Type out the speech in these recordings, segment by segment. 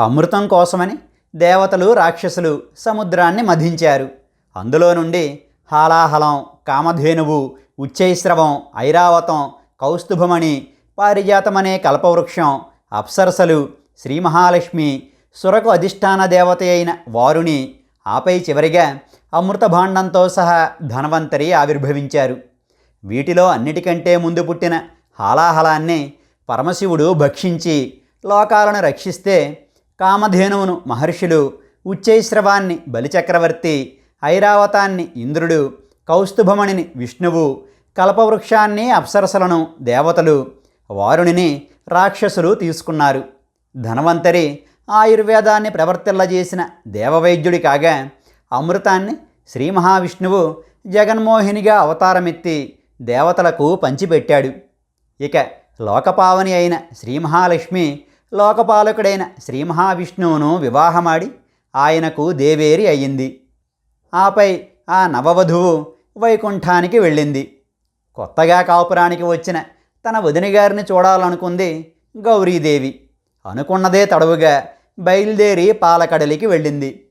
అమృతం కోసమని దేవతలు రాక్షసులు సముద్రాన్ని మధించారు. అందులో నుండి హాలాహలం కామధేనువు ఉచ్చైశ్రవం ఐరావతం కౌస్తుభమణి పారిజాతమనే కల్పవృక్షం అప్సరసలు శ్రీ మహాలక్ష్మి సురకు అధిష్టాన దేవత అయిన వారుని ఆపై చివరిగా అమృత భాండంతో సహా ధనవంతరి ఆవిర్భవించారు. వీటిలో అన్నిటికంటే ముందు పుట్టిన హాలాహలాన్ని పరమశివుడు భక్షించి లోకాలను రక్షిస్తే కామధేనువును మహర్షులు ఉచ్చైశ్రవాన్ని బలిచక్రవర్తి ఐరావతాన్ని ఇంద్రుడు కౌస్తుభమణిని విష్ణువు కల్పవృక్షాన్ని అప్సరసలను దేవతలు వారుణిని రాక్షసులు తీసుకున్నారు. ధనవంతరి ఆయుర్వేదాన్ని ప్రవర్తిల్లజేసిన దేవవైద్యుడి కాగా అమృతాన్ని శ్రీ మహావిష్ణువు జగన్మోహినిగా అవతారమెత్తి దేవతలకు పంచిపెట్టాడు. ఇక లోకపావని అయిన శ్రీ మహాలక్ష్మి లోకపాలకుడైన శ్రీ మహావిష్ణువును వివాహమాడి ఆయనకు దేవేరి అయ్యింది. ఆపై ఆ నవవధువు వైకుంఠానికి వెళ్ళింది. కొత్తగా కాపురానికి వచ్చిన తన వదిన గారిని చూడాలనుకుంది గౌరీదేవి. అనుకున్నదే తడవుగా బయలుదేరి పాలకడలికి వెళ్ళింది.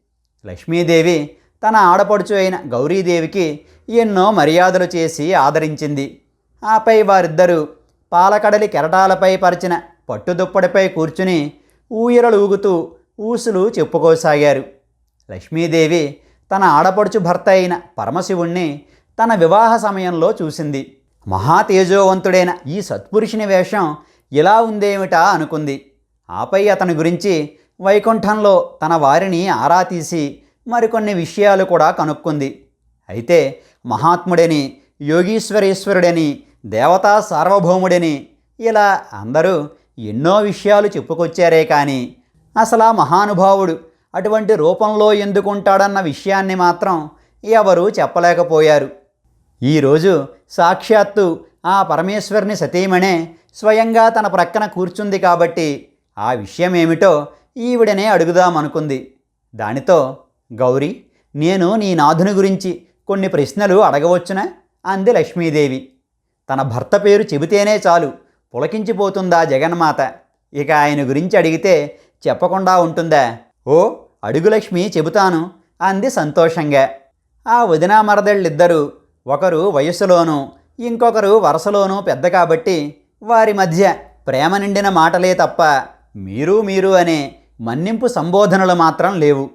లక్ష్మీదేవి తన ఆడపడుచు అయిన గౌరీదేవికి ఎన్నో మర్యాదలు చేసి ఆదరించింది. ఆపై వారిద్దరూ పాలకడలి కెరటాలపై పరిచిన పట్టుదుప్పటిపై కూర్చుని ఊయరలు ఊగుతూ ఊసులు చెప్పుకోసాగారు. లక్ష్మీదేవి తన ఆడపడుచు భర్త అయిన పరమశివుణ్ణి తన వివాహ సమయంలో చూసింది. మహా తేజోవంతుడైన ఈ సత్పురుషుని వేషం ఇలా ఉందేమిటా అనుకుంది. ఆపై అతని గురించి వైకుంఠంలో తన వారిని ఆరా తీసి మరికొన్ని విషయాలు కూడా కనుక్కుంది. అయితే మహాత్ముడని యోగీశ్వరేశ్వరుడని దేవతా సార్వభౌముడని ఇలా అందరూ ఎన్నో విషయాలు చెప్పుకొచ్చారే కానీ అసలు ఆ మహానుభావుడు అటువంటి రూపంలో ఎందుకుంటాడన్న విషయాన్ని మాత్రం ఎవరూ చెప్పలేకపోయారు. ఈరోజు సాక్షాత్తు ఆ పరమేశ్వరుని సతీమణే స్వయంగా తన ప్రక్కన కూర్చుంది కాబట్టి ఆ విషయం ఏమిటో ఈవిడనే అడుగుదామనుకుంది. దానితో గౌరీ నేను నీ నాథుని గురించి కొన్ని ప్రశ్నలు అడగవచ్చునా? అంది లక్ష్మీదేవి. తన భర్త పేరు చెబితేనే చాలు. పులకించిపోతుందా జగన్మాత? ఇక ఆయన గురించి అడిగితే చెప్పకుండా ఉంటుందా? ఓ అడుగు లక్ష్మి చెబుతాను అంది సంతోషంగా. ఆ వదినా మరదళ్ళిద్దరూ ఒకరు వయస్సులోనూ ఇంకొకరు వరసలోనూ పెద్ద కాబట్టి వారి మధ్య ప్రేమ నిండిన మాటలే తప్ప మీరు మీరు అనే మన్నింపు సంబోధనలు మాత్రం లేవు.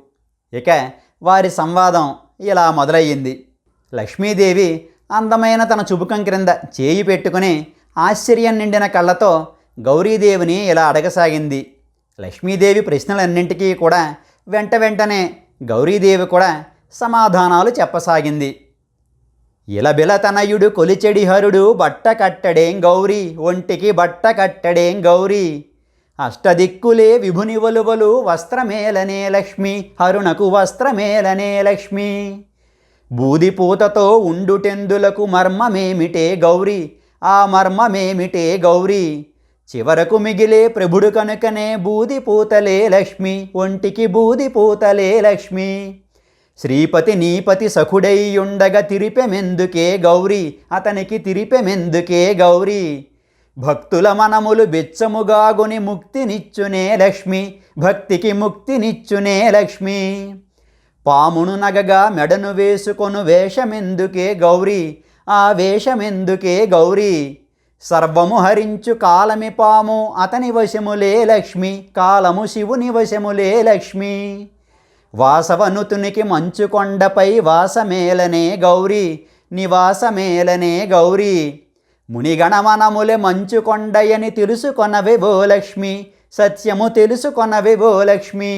ఇక వారి సంవాదం ఇలా మొదలయ్యింది. లక్ష్మీదేవి అందమైన తన చుబుకం క్రింద చేయి పెట్టుకుని ఆశ్చర్యం నిండిన కళ్ళతో గౌరీదేవిని ఇలా అడగసాగింది. లక్ష్మీదేవి ప్రశ్నలన్నింటికీ కూడా వెంట వెంటనే గౌరీదేవి కూడా సమాధానాలు చెప్పసాగింది. ఇలబిల తనయుడు కొలిచెడి హరుడు బట్ట కట్టడేం గౌరీ ఒంటికి బట్ట కట్టడేం గౌరీ. అష్టదిక్కులే విభుని వలువలు వస్త్రమేలనే లక్ష్మి హరుణకు వస్త్రమేలనే లక్ష్మి. బూదిపూతతో ఉండుటెందులకు మర్మమేమిటే గౌరీ ఆ మర్మమేమిటే గౌరీ? చివరకు మిగిలే ప్రభుడు కనుకనే బూది పూతలే లక్ష్మి ఒంటికి బూది పూతలే లక్ష్మి. శ్రీపతి నీపతి సఖుడైయుండగ తిరిపెమెందుకే గౌరీ? అతనికి తిరిపెమెందుకే గౌరీ? భక్తుల మనములు బెచ్చముగాగుని ముక్తినిచ్చునే లక్ష్మి భక్తికి ముక్తినిచ్చునే లక్ష్మి. పామును నగగా మెడను వేసుకొను వేషమెందుకే గౌరీ? ఆ వేషమెందుకే గౌరీ? సర్వము హరించు కాలమి పాము అతని వశములే లక్ష్మి కాలము శివుని వశములే లక్ష్మి. వాసవనుతునికి మంచు కొండపై వాసమేలనే గౌరీ నివాసమేలనే గౌరీ. మునిగణమనములే మంచు కొండయని తెలుసుకొనవే ఓ లక్ష్మి సత్యము తెలుసుకొనవే ఓ లక్ష్మి.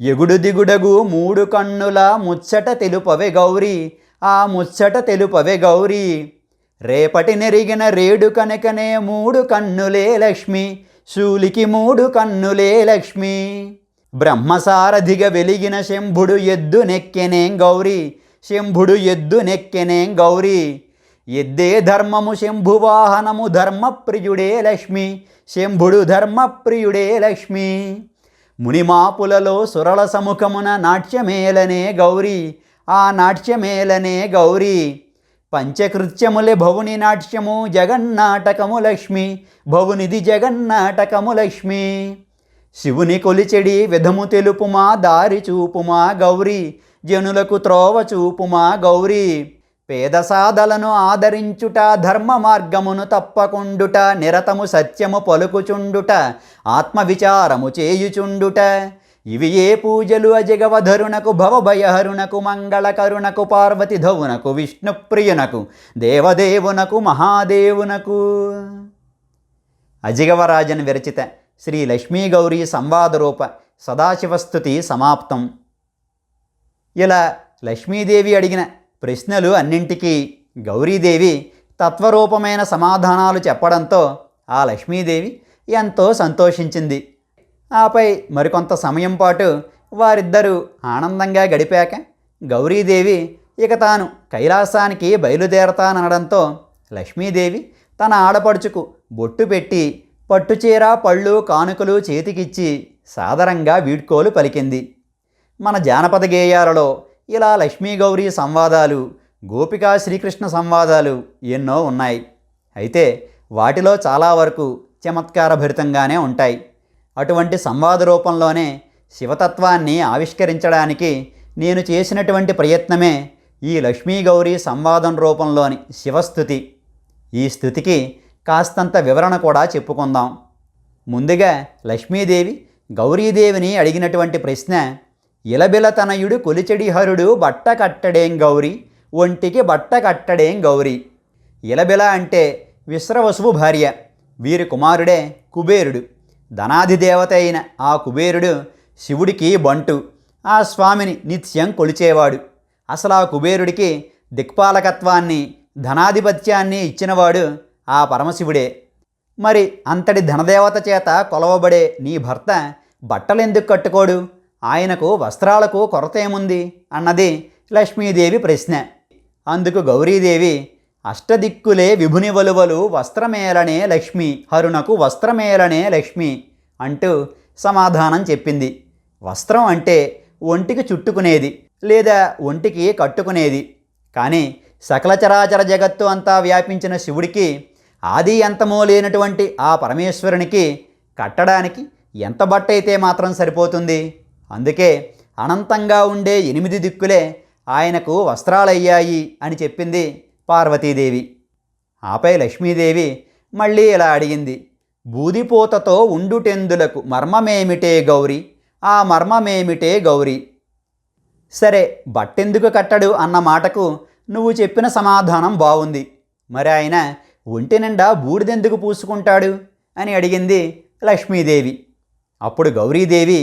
ఎగుడు దిగుడగు మూడు కన్నుల ముచ్చట తెలుపవే గౌరీ ఆ ముచ్చట తెలుపవే గౌరీ. రేపటి నెరిగిన రేడు కనుకనే మూడు కన్నులే లక్ష్మి. శూలికి మూడు కన్నులే లక్ష్మి. బ్రహ్మసారథిగా వెలిగిన శంభుడు ఎద్దు నెక్కెనేం గౌరీ. శంభుడు ఎద్దు నెక్కెనేం గౌరీ. ఎద్దే ధర్మము శంభువాహనము ధర్మప్రియుడే లక్ష్మి. శంభుడు ధర్మప్రియుడే లక్ష్మి. మునిమాపులలో సురళ సముఖమున నాట్యమేలనే గౌరీ. ఆ నాట్యమేలనే గౌరీ. పంచకృత్యములే భవుని నాట్యము జగన్నాటకము లక్ష్మి. భవునిది జగన్నాటకము లక్ష్మి. శివుని కొలిచెడి విధము తెలుపుమా దారి చూపుమా గౌరీ. జనులకు త్రోవ చూపుమా గౌరీ. పేద సాధలను ఆదరించుట ధర్మ మార్గమును తప్పకుండుట నిరతము సత్యము పలుకుచుండుట ఆత్మవిచారము చేయుచుండుట. ఇవి ఏ పూజలు? అజగవధరునకు భవభయహరునకు మంగళకరునకు పార్వతి ధవునకు విష్ణుప్రియునకు దేవదేవునకు మహాదేవునకు. అజిగవరాజన్ విరచిత శ్రీ లక్ష్మీ గౌరీ సంవాదరూప సదాశివస్థుతి సమాప్తం. ఇలా లక్ష్మీదేవి అడిగిన ప్రశ్నలు అన్నింటికీ గౌరీదేవి తత్వరూపమైన సమాధానాలు చెప్పడంతో ఆ లక్ష్మీదేవి ఎంతో సంతోషించింది. ఆపై మరికొంత సమయం పాటు వారిద్దరూ ఆనందంగా గడిపాక గౌరీదేవి ఇక తాను కైలాసానికి బయలుదేరతాననడంతో లక్ష్మీదేవి తన ఆడపడుచుకు బొట్టు పెట్టి పట్టుచీర పళ్ళు కానుకలు చేతికిచ్చి సాదరంగా వీడ్కోలు పలికింది. మన జానపద గేయాలలో ఇలా లక్ష్మీ గౌరీ సంవాదాలు గోపికా శ్రీకృష్ణ సంవాదాలు ఎన్నో ఉన్నాయి. అయితే వాటిలో చాలా వరకు చమత్కారభరితంగానే ఉంటాయి. అటువంటి సంవాద రూపంలోనే శివతత్వాన్ని ఆవిష్కరించడానికి నేను చేసినటువంటి ప్రయత్నమే ఈ లక్ష్మీ గౌరీ సంవాదం రూపంలోని శివస్థుతి. ఈ స్థుతికి కాస్తంత వివరణ కూడా చెప్పుకుందాం. ముందుగా లక్ష్మీదేవి గౌరీదేవిని అడిగినటువంటి ప్రశ్న ఇలబిల తనయుడు బట్ట కట్టడేం గౌరీ? ఒంటికి బట్ట కట్టడేం గౌరీ? ఇలబిల అంటే విశ్రవసువు భార్య వీరి కుమారుడే కుబేరుడు. ధనాధిదేవత అయిన ఆ కుబేరుడు శివుడికి బంటు ఆ స్వామిని నిత్యం కొలిచేవాడు. అసలు ఆ కుబేరుడికి దిక్పాలకత్వాన్ని ధనాధిపత్యాన్ని ఇచ్చినవాడు ఆ పరమశివుడే. మరి అంతటి ధనదేవత చేత కొలవబడే నీ భర్త బట్టలెందుకు కట్టుకోడు? ఆయనకు వస్త్రాలకు కొరత ఏముంది అన్నది లక్ష్మీదేవి ప్రశ్న. అందుకు గౌరీదేవి అష్టదిక్కులే విభుని వలువలు వస్త్రమేలనే లక్ష్మి హరుణకు వస్త్రమేలనే లక్ష్మి అంటూ సమాధానం చెప్పింది. వస్త్రం అంటే ఒంటికి చుట్టుకునేది లేదా ఒంటికి కట్టుకునేది. కానీ సకల చరాచర జగత్తు అంతా వ్యాపించిన శివుడికి ఆది అంతమో లేనటువంటి ఆ పరమేశ్వరునికి కట్టడానికి ఎంత బట్ట అయితే మాత్రం సరిపోతుంది? అందుకే అనంతంగా ఉండే ఎనిమిది దిక్కులే ఆయనకు వస్త్రాలయ్యాయి అని చెప్పింది పార్వతీదేవి. ఆపై లక్ష్మీదేవి మళ్ళీ ఇలా అడిగింది బూదిపోతతో ఉండుటెందులకు మర్మమేమిటే గౌరీ? ఆ మర్మమేమిటే గౌరీ? సరే బట్టెందుకు కట్టడు అన్న మాటకు నువ్వు చెప్పిన సమాధానం బాగుంది మరి ఆయన ఒంటి నిండా బూడిదెందుకు పూసుకుంటాడు అని అడిగింది లక్ష్మీదేవి. అప్పుడు గౌరీదేవి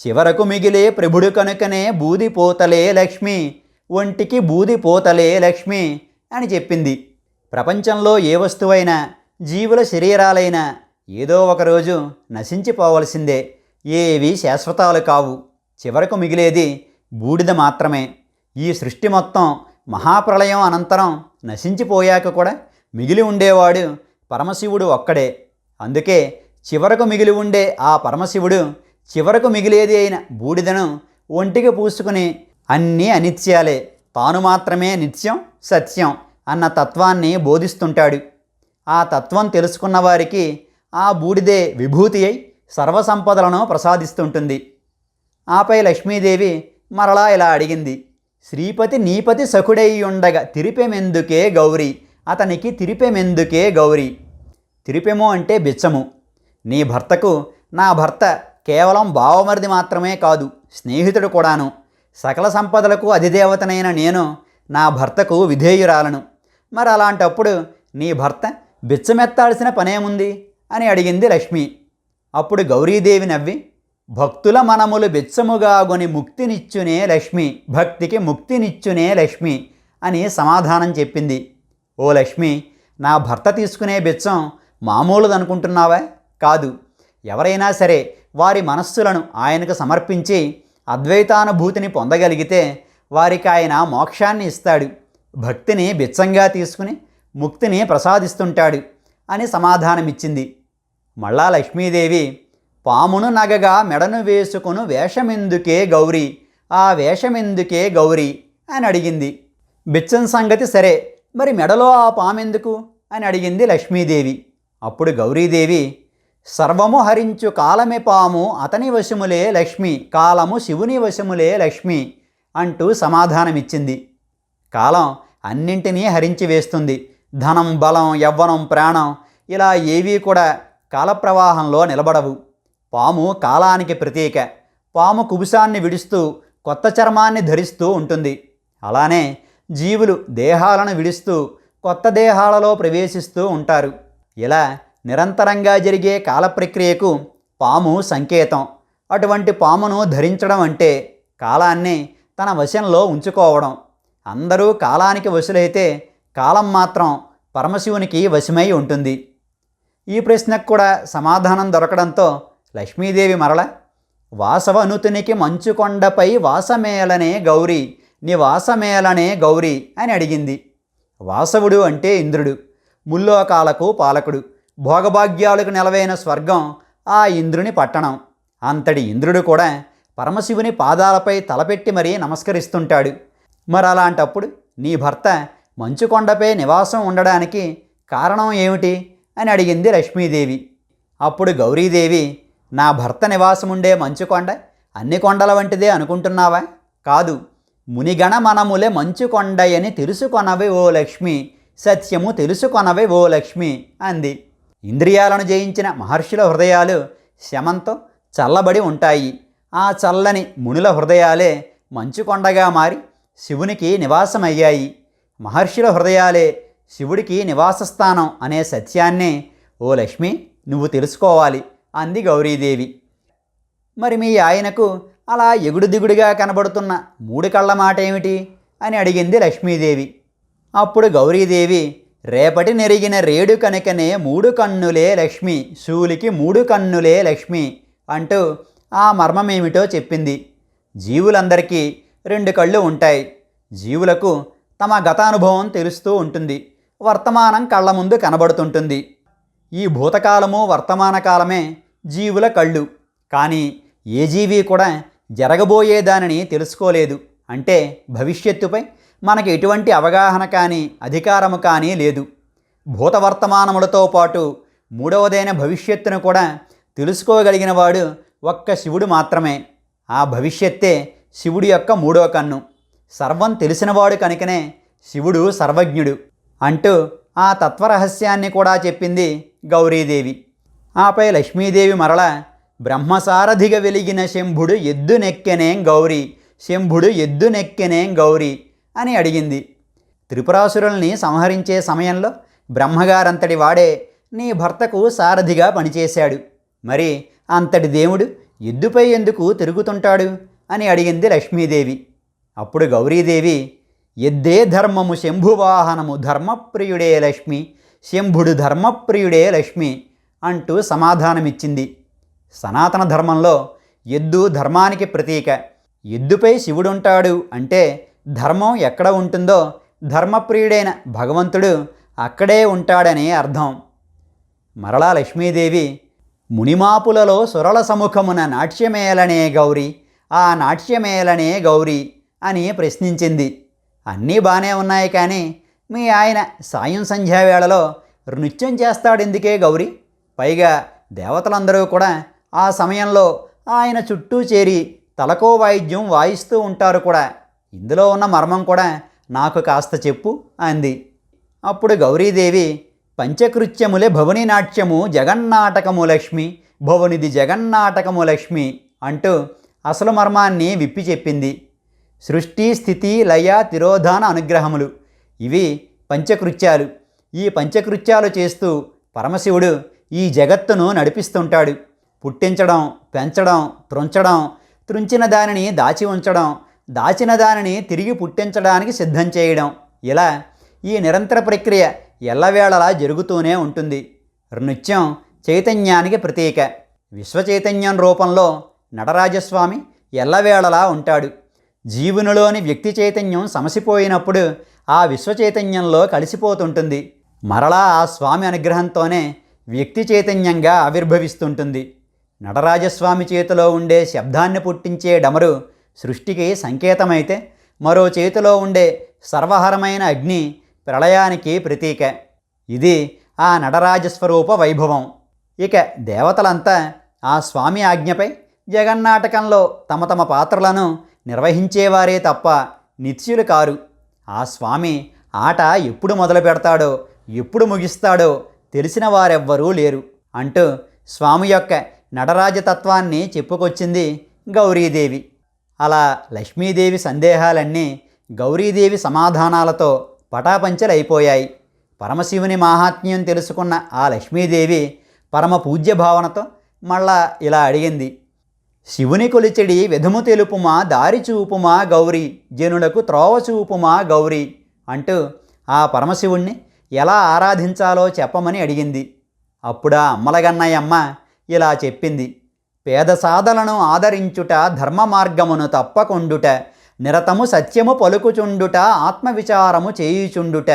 చివరకు మిగిలే ప్రభుడు కనుకనే బూదిపోతలే లక్ష్మి ఒంటికి బూదిపోతలే లక్ష్మి అని చెప్పింది. ప్రపంచంలో ఏ వస్తువైనా జీవుల శరీరాలైనా ఏదో ఒకరోజు నశించిపోవలసిందే. ఏవి శాశ్వతాలు కావు. చివరకు మిగిలేది బూడిద మాత్రమే. ఈ సృష్టి మొత్తం మహాప్రళయం అనంతరం నశించిపోయాక కూడా మిగిలి ఉండేవాడు పరమశివుడు ఒక్కడే. అందుకే చివరకు మిగిలి ఉండే ఆ పరమశివుడు చివరకు మిగిలేది అయిన బూడిదను ఒంటికి పూసుకుని అన్నీ అనిత్యాలే. తాను మాత్రమే నిత్యం సత్యం. అన్న తత్వాన్ని బోధిస్తుంటాడు. ఆ తత్వం తెలుసుకున్న వారికి ఆ బూడిదే విభూతి అయి సర్వసంపదలను ప్రసాదిస్తుంటుంది. ఆపై లక్ష్మీదేవి మరలా ఇలా అడిగింది. శ్రీపతి నీపతి సఖుడై ఉండగా తిరిపెమెందుకే గౌరీ? అతనికి తిరిపెమెందుకే గౌరీ? తిరిపెము అంటే బిచ్చము. నీ భర్తకు నా భర్త కేవలం భావమరిది మాత్రమే కాదు స్నేహితుడు కూడాను. సకల సంపదలకు అధిదేవతనైన నేను నా భర్తకు విధేయురాలను. మరి అలాంటప్పుడు నీ భర్త బిచ్చమెత్తాల్సిన పనేముంది? అని అడిగింది లక్ష్మి. అప్పుడు గౌరీదేవి నవ్వి భక్తుల మనములు బిచ్చముగాగొని ముక్తినిచ్చునే లక్ష్మి భక్తికి ముక్తినిచ్చునే లక్ష్మి అని సమాధానం చెప్పింది. ఓ లక్ష్మి నా భర్త తీసుకునే బిచ్చం మామూలుదనుకుంటున్నావా? కాదు. ఎవరైనా సరే వారి మనస్సులను ఆయనకు సమర్పించి అద్వైతానుభూతిని పొందగలిగితే వారికి ఆయన మోక్షాన్ని ఇస్తాడు. భక్తిని బిచ్చంగా తీసుకుని ముక్తిని ప్రసాదిస్తుంటాడు అని సమాధానమిచ్చింది. మళ్ళా లక్ష్మీదేవి పామును నగగా మెడను వేసుకును వేషమెందుకే గౌరీ? ఆ వేషమెందుకే గౌరీ? అని అడిగింది. బిచ్చం సంగతి సరే మరి మెడలో ఆ పామెందుకు? అని అడిగింది లక్ష్మీదేవి. అప్పుడు గౌరీదేవి సర్వము హరించు కాలమే పాము అతని వశములే లక్ష్మి కాలము శివుని వశములే లక్ష్మి అంటూ సమాధానమిచ్చింది. కాలం అన్నింటినీ హరించి వేస్తుంది. ధనం బలం యవ్వనం ప్రాణం ఇలా ఏవీ కూడా కాలప్రవాహంలో నిలబడవు. పాము కాలానికి ప్రతీక. పాము కుబుసాన్ని విడుస్తూ కొత్త చర్మాన్ని ధరిస్తూ ఉంటుంది. అలానే జీవులు దేహాలను విడుస్తూ కొత్త దేహాలలో ప్రవేశిస్తూ ఉంటారు. ఇలా నిరంతరంగా జరిగే కాల ప్రక్రియకు పాము సంకేతం. అటువంటి పామును ధరించడం అంటే కాలాన్ని తన వశంలో ఉంచుకోవడం. అందరూ కాలానికి వశులైతే కాలం మాత్రం పరమశివునికి వశమై ఉంటుంది. ఈ ప్రశ్నకు కూడా సమాధానం దొరకడంతో లక్ష్మీదేవి మరల వాసవనుతునికి మంచుకొండపై వాసమేలనే గౌరీ నివాసమేలనే గౌరీ అని అడిగింది. వాసవుడు అంటే ఇంద్రుడు ముల్లోకాలకు పాలకుడు భోగభాగ్యాలకు నెలవైన స్వర్గం ఆ ఇంద్రుని పట్టణం. అంతటి ఇంద్రుడు కూడా పరమశివుని పాదాలపై తలపెట్టి మరీ నమస్కరిస్తుంటాడు. మరి అలాంటప్పుడు నీ భర్త మంచుకొండపై నివాసం ఉండడానికి కారణం ఏమిటి అని అడిగింది లక్ష్మీదేవి. అప్పుడు గౌరీదేవి నా భర్త నివాసం ఉండే మంచుకొండ అన్ని కొండల వంటిదే అనుకుంటున్నావా? కాదు మునిగణ మనములే మంచుకొండయని తెలుసుకొనవే ఓ లక్ష్మి సత్యము తెలుసుకొనవే ఓ లక్ష్మి అంది. ఇంద్రియాలను జయించిన మహర్షుల హృదయాలు శమంతో చల్లబడి ఉంటాయి. ఆ చల్లని మునుల హృదయాలే మంచుకొండగా మారి శివునికి నివాసమయ్యాయి. మహర్షుల హృదయాలే శివుడికి నివాసస్థానం అనే సత్యాన్నే ఓ లక్ష్మి నువ్వు తెలుసుకోవాలి అంది గౌరీదేవి. మరి మీ ఆయనకు అలా ఎగుడు దిగుడుగా కనబడుతున్న మూడు కళ్ళ మాట ఏమిటి అని అడిగింది లక్ష్మీదేవి. అప్పుడు గౌరీదేవి రేపటి నెరిగిన రేడు కనుకనే మూడు కన్నులే లక్ష్మి శూలికి మూడు కన్నులే లక్ష్మి అంటూ ఆ మర్మమేమిటో చెప్పింది. జీవులందరికీ రెండు కళ్ళు ఉంటాయి. జీవులకు తమ గతానుభవం తెలుస్తూ ఉంటుంది. వర్తమానం కళ్ళ ముందు కనబడుతుంటుంది. ఈ భూతకాలము వర్తమాన కాలమే జీవుల కళ్ళు. కానీ ఏ జీవి కూడా జరగబోయే దానిని తెలుసుకోలేదు. అంటే భవిష్యత్తుపై మనకి ఎటువంటి అవగాహన కానీ అధికారము కానీ లేదు. భూత వర్తమానములతో పాటు మూడవదైన భవిష్యత్తును కూడా తెలుసుకోగలిగిన వాడు ఒక్క శివుడు మాత్రమే. ఆ భవిష్యత్తే శివుడి యొక్క మూడో కన్ను. సర్వం తెలిసినవాడు కనుకనే శివుడు సర్వజ్ఞుడు అంటూ ఆ తత్వరహస్యాన్ని కూడా చెప్పింది గౌరీదేవి. ఆపై లక్ష్మీదేవి మరల బ్రహ్మసారథిగా వెలిగిన శంభుడు ఎద్దు నెక్కెనే గౌరీ శంభుడు ఎద్దు నెక్కెనే గౌరీ అని అడిగింది. త్రిపురాసురుల్ని సంహరించే సమయంలో బ్రహ్మగారంతటి వాడే నీ భర్తకు సారథిగా పనిచేశాడు. మరి అంతటి దేవుడు ఎద్దుపై ఎందుకు తిరుగుతుంటాడు? అని అడిగింది లక్ష్మీదేవి. అప్పుడు గౌరీదేవి ఎద్దే ధర్మము శంభువాహనము ధర్మప్రియుడే లక్ష్మి శంభుడు ధర్మప్రియుడే లక్ష్మి అంటూ సమాధానమిచ్చింది. సనాతన ధర్మంలో ఎద్దు ధర్మానికి ప్రతీక. ఎద్దుపై శివుడుంటాడు అంటే ధర్మం ఎక్కడ ఉంటుందో ధర్మప్రియుడైన భగవంతుడు అక్కడే ఉంటాడని అర్థం. మరలా లక్ష్మీదేవి మునిమాపులలో సురల సముఖమున నాట్యమేలనే గౌరీ ఆ నాట్యమేలనే గౌరీ అని ప్రశ్నించింది. అన్నీ బాగానే ఉన్నాయి కానీ మీ ఆయన సాయం సంధ్యావేళలో నృత్యం చేస్తాడెందుకే గౌరీ? పైగా దేవతలందరూ కూడా ఆ సమయంలో ఆయన చుట్టూ చేరి తలకో వాయిద్యం వాయిస్తూ ఉంటారు కూడా. ఇందులో ఉన్న మర్మం కూడా నాకు కాస్త చెప్పు అంది. అప్పుడు గౌరీదేవి పంచకృత్యములే భవని నాట్యము జగన్నాటకము లక్ష్మి భవనిది జగన్నాటకము లక్ష్మి అంటూ అసలు మర్మాన్ని విప్పి చెప్పింది. సృష్టి స్థితి లయ తిరోధాన అనుగ్రహములు. ఇవి పంచకృత్యాలు. ఈ పంచకృత్యాలు చేస్తూ పరమశివుడు ఈ జగత్తును నడిపిస్తుంటాడు. పుట్టించడం పెంచడం త్రుంచడం త్రుంచిన దానిని దాచి ఉంచడం దాచిన దానిని తిరిగి పుట్టించడానికి సిద్ధం చేయడం. ఇలా ఈ నిరంతర ప్రక్రియ ఎల్లవేళలా జరుగుతూనే ఉంటుంది. నృత్యం చైతన్యానికి ప్రతీక. విశ్వచైతన్యం రూపంలో నటరాజస్వామి ఎల్లవేళలా ఉంటాడు. జీవునిలోని వ్యక్తి చైతన్యం సమసిపోయినప్పుడు ఆ విశ్వచైతన్యంలో కలిసిపోతుంటుంది. మరలా ఆ స్వామి అనుగ్రహంతోనే వ్యక్తి చైతన్యంగా ఆవిర్భవిస్తుంటుంది. నటరాజస్వామి చేతిలో ఉండే శబ్దాన్ని పుట్టించే డమరు సృష్టికి సంకేతమైతే మరో చేతిలో ఉండే సర్వహరమైన అగ్ని ప్రళయానికి ప్రతీక. ఇది ఆ నటరాజస్వరూప వైభవం. ఇక దేవతలంతా ఆ స్వామి ఆజ్ఞపై జగన్నాటకంలో తమ తమ పాత్రలను నిర్వహించేవారే తప్ప నిత్యులు కారు. ఆ స్వామి ఆట ఎప్పుడు మొదలు పెడతాడో ఎప్పుడు ముగిస్తాడో తెలిసిన వారెవ్వరూ లేరు. అంటూ స్వామి యొక్క నటరాజతత్వాన్ని చెప్పుకొచ్చింది గౌరీదేవి. అలా లక్ష్మీదేవి సందేహాలన్నీ గౌరీదేవి సమాధానాలతో పటాపంచలైపోయాయి. పరమశివుని మాహాత్మ్యం తెలుసుకున్న ఆ లక్ష్మీదేవి పరమ పూజ్య భావనతో మళ్ళా ఇలా అడిగింది. శివుని కొలిచెడి విధము తెలుపుమా దారి చూపుమా గౌరీ జనులకు త్రోవ చూపుమా గౌరీ అంటూ ఆ పరమశివుణ్ణి ఎలా ఆరాధించాలో చెప్పమని అడిగింది. అప్పుడా అమ్మలగన్నయ్యమ్మ ఇలా చెప్పింది. పేద సాధలను ఆదరించుట ధర్మ మార్గమును తప్పకొండుట నిరతము సత్యము పలుకుచుండుట ఆత్మవిచారము చేయుచుండుట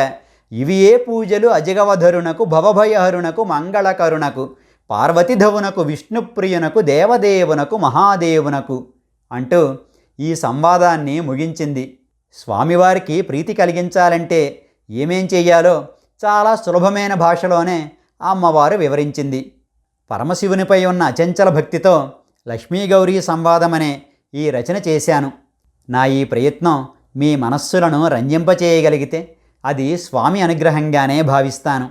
ఇవియే పూజలు అజగవధరునకు భవభయహరునకు మంగళకరునకు పార్వతీధవునకు విష్ణుప్రియునకు దేవదేవునకు మహాదేవునకు అంటూ ఈ సంవాదాన్ని ముగించింది. స్వామివారికి ప్రీతి కలిగించాలంటే ఏమేం చేయాలో చాలా సులభమైన భాషలోనే అమ్మవారు వివరించింది. పరమశివునిపై ఉన్న అచంచల భక్తితో లక్ష్మీగౌరీ సంవాదమనే ఈ రచన చేశాను. నా ఈ ప్రయత్నం మీ మనస్సులను రంజింపచేయగలిగితే అది స్వామి అనుగ్రహంగానే భావిస్తాను.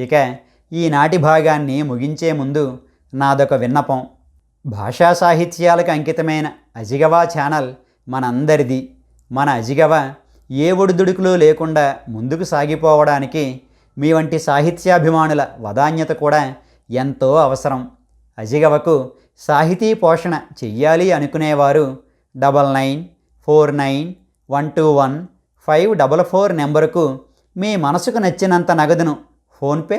ఇక ఈనాటి భాగాన్ని ముగించే ముందు నాదొక విన్నపం. భాషా సాహిత్యాలకు అంకితమైన అజిగవా ఛానల్ మనందరిది. మన అజిగవ ఏ ఒడిదుడుకులు లేకుండా ముందుకు సాగిపోవడానికి మీ వంటి సాహిత్యాభిమానుల వదాన్యత కూడా ఎంతో అవసరం. అజిగవకు సాహితీ పోషణ చెయ్యాలి అనుకునేవారు double nine four nine one two one five double four నెంబరుకు మీ మనసుకు నచ్చినంత నగదును ఫోన్పే